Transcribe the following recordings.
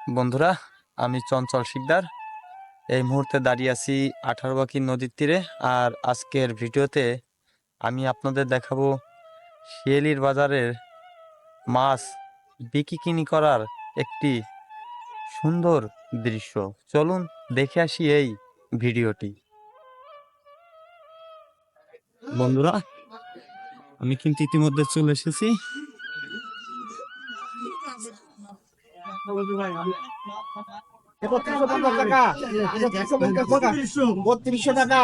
বন্ধুরা, আমি চঞ্চল শিকদার। এই মুহূর্তে দাঁড়িয়ে আছি আঠারোবাকি নদীর তীরে আর আজকের ভিডিওতে আমি আপনাদের দেখাবো শিয়ালির বাজারের মাছ বিকিকিনি করার একটি সুন্দর দৃশ্য। চলুন দেখে আসি এই ভিডিওটি। বন্ধুরা, আমি কিন্তু ইতিমধ্যে চলে এসেছি। পঞ্চাশ টাকা বত্রিশশো টাকা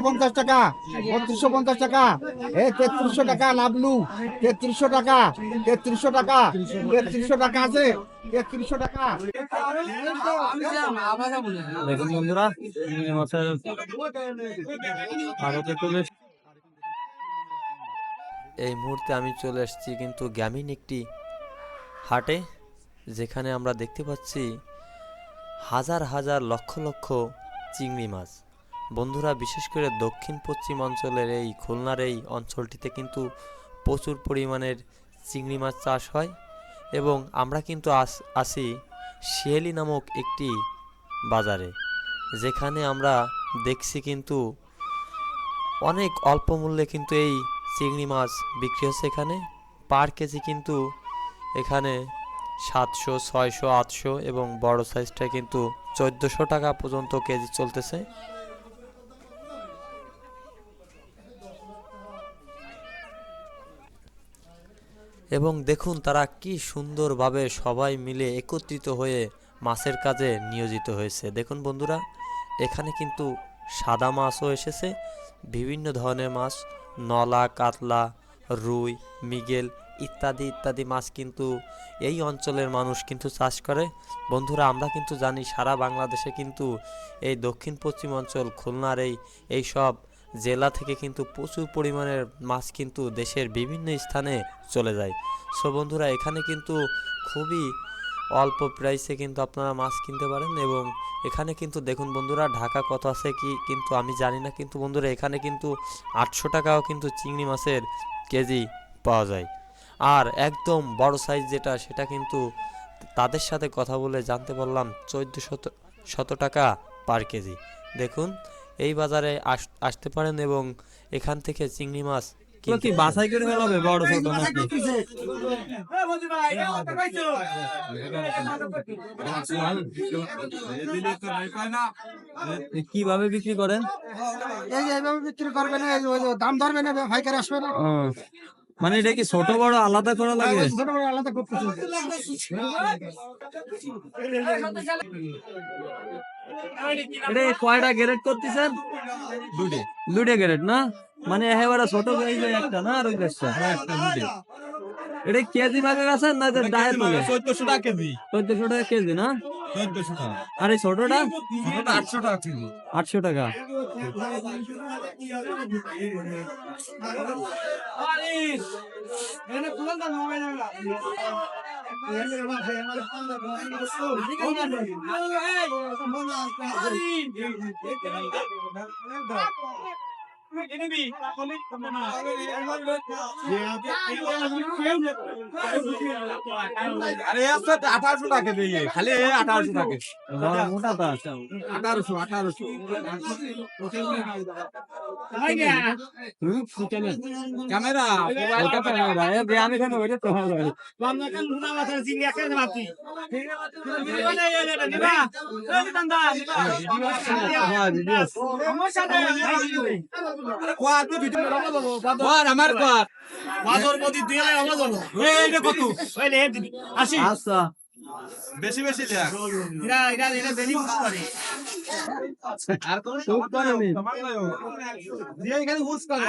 পঞ্চাশ টাকা বত্রিশশো পঞ্চাশ টাকা এ টাকা লাভলু টাকা টাকা টাকা আছে টাকা। এই মুহূর্তে আমি চলে এসেছি কিন্তু গ্রামীণ একটি হাটে যেখানে আমরা দেখতে পাচ্ছি হাজার হাজার লক্ষ লক্ষ চিংড়ি মাছ। বন্ধুরা, বিশেষ করে দক্ষিণ পশ্চিম অঞ্চলের এই খুলনার এই অঞ্চলটিতে কিন্তু প্রচুর পরিমাণের চিংড়ি মাছ চাষ হয় এবং আমরা কিন্তু আস, আসি শিয়ালি নামক একটি বাজারে, যেখানে আমরা দেখছি কিন্তু অনেক অল্প মূল্যে কিন্তু এই চিংড়ি মাছ বিক্রি হচ্ছে এখানে। পার কেজি কিন্তু এখানে সাতশো, ছয়শো, আটশো এবং বড় সাইজটা কিন্তু চোদ্দোশো টাকা পর্যন্ত কেজি চলতেছে। এবং দেখুন তারা কি সুন্দরভাবে সবাই মিলে একত্রিত হয়ে মাছের কাজে নিয়োজিত হয়েছে। দেখুন বন্ধুরা, এখানে কিন্তু সাদা মাছও এসেছে, বিভিন্ন ধরনের মাছ, নলা, কাতলা, রুই, মিগেল ইত্যাদি ইত্যাদি মাছ কিন্তু এই অঞ্চলের মানুষ কিন্তু চাষ করে। বন্ধুরা, আমরা কিন্তু জানি সারা বাংলাদেশে কিন্তু এই দক্ষিণ পশ্চিম অঞ্চল, খুলনার এই এই সব জেলা থেকে কিন্তু প্রচুর পরিমাণের মাছ কিন্তু দেশের বিভিন্ন স্থানে চলে যায়। সো বন্ধুরা, এখানে কিন্তু খুবই অল্প প্রাইসে কিন্তু আপনারা মাছ কিনতে পারেন এবং এখানে কিন্তু দেখুন বন্ধুরা, ঢাকা কত আছে কি কিন্তু আমি জানি না। কিন্তু বন্ধুরা, এখানে কিন্তু আটশো টাকাও কিন্তু চিংড়ি মাছের কেজি পাওয়া যায়। আর একদম বড় সাইজ যেটা সেটা কিন্তু তাদের সাথে কথা বলে জানতে পারলাম চোদ্দ শত শত টাকা পার কেজি। দেখুন এই বাজারে আস- আসতে পারেন এবং এখান থেকে চিংড়ি মাছ কি বাছাই করে ফেলাবে বড় ছোট নাকি? কীভাবে বিক্রি করেন? এই যে এইভাবে বিক্রি করবে না দাম ধরবে না ভাইকার আসবে না। মানে এটা কি ছোট বড় আলাদা করা লাগে? ছোট বড় আলাদা এটা কয়টা গ্রেড করতেছেন? দুটে দুটে গ্রেড না? মানে একেবারে ছোট যে একটা না আর ওই দেশটা এটা কেজি ভাগে গেছেন না ডায়ের টাকা কেজি। চোদ্দশো টাকা কেজি না? আর এই ছোটটা আটশো টাকা কেজি আটশো টাকা? আরে আঠারোশো টাকা কেজি খালি আঠারোশো টাকা আঠারোশো আঠারোশো ক্যামেরা ওটা তো না ভাই, কর বেশি বেশি আর কোন খুব করেনি। সমস্যা নাই। দিয়ে এখানে হুস করে